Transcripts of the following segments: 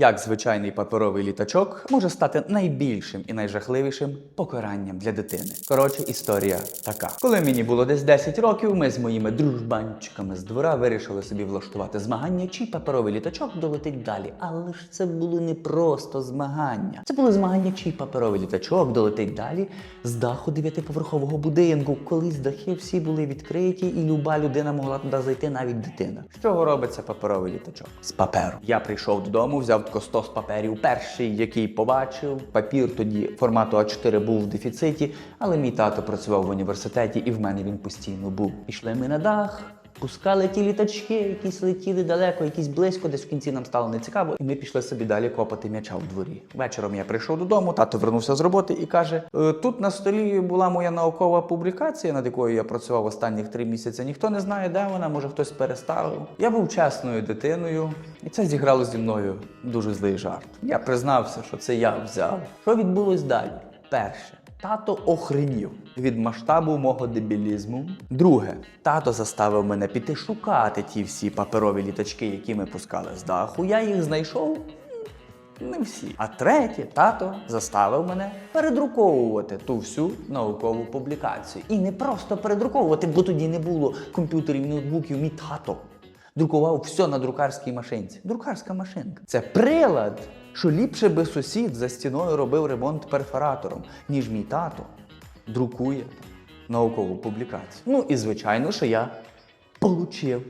Як звичайний паперовий літачок може стати найбільшим і найжахливішим покаранням для дитини. Коротше, історія така. Коли мені було десь 10 років, ми з моїми дружбанчиками з двора вирішили собі влаштувати змагання, чий паперовий літачок долетить далі. Але ж це були не просто змагання. Це були змагання, чий паперовий літачок долетить далі з даху дев'ятиповерхового будинку. Колись дахи всі були відкриті, і люба людина могла туди зайти, навіть дитина. З чого робиться паперовий літачок? З паперу. Я прийшов додому, взяв 100 з паперів. Перший, який побачив, папір тоді формату А4 був в дефіциті, але мій тато працював в університеті, і в мене він постійно був. Пішли ми на дах. Пускали ті літачки, якісь летіли далеко, якісь близько, десь в кінці нам стало нецікаво, і ми пішли собі далі копати м'яча в дворі. Вечором я прийшов додому, тато вернувся з роботи і каже: «Е, тут на столі була моя наукова публікація, над якою я працював останніх три місяці. Ніхто не знає, де вона, може хтось переставив. Я був чесною дитиною, і це зіграло зі мною дуже злий жарт. Я признався, що це я взяв. Що відбулось далі? Перше. Тато охренів від масштабу мого дебілізму. Друге, тато заставив мене піти шукати ті всі паперові літачки, які ми пускали з даху. Я їх знайшов. Не всі. А третє, тато заставив мене передруковувати ту всю наукову публікацію. І не просто передруковувати, бо тоді не було комп'ютерів, ноутбуків. Мій тато друкував все на друкарській машинці. Друкарська машинка. Це прилад, що ліпше би сусід за стіною робив ремонт перфоратором, ніж мій тато друкує наукову публікацію. Ну і звичайно, що я получив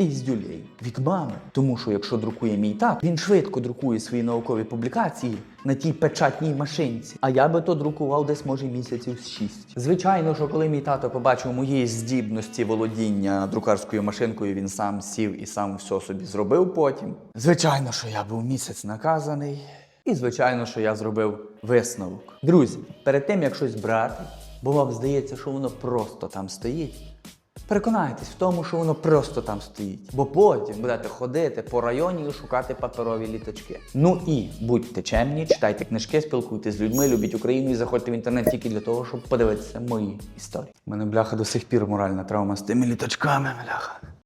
піздюлей від мами. Тому що якщо друкує мій тато, він швидко друкує свої наукові публікації на тій печатній машинці. А я би то друкував десь, може, місяців з шість. Звичайно, що коли мій тато побачив мої здібності володіння друкарською машинкою, він сам сів і сам все собі зробив потім. Звичайно, що я був місяць наказаний. І звичайно, що я зробив висновок. Друзі, перед тим як щось брати, бо вам здається, що воно просто там стоїть. Переконайтесь в тому, що воно просто там стоїть, бо потім будете ходити по районі і шукати паперові літачки. Ну і будьте чемні, читайте книжки, спілкуйтесь з людьми, любіть Україну і заходьте в інтернет тільки для того, щоб подивитися мої історії. У мене бляха до сих пір моральна травма з тими літачками, бляха.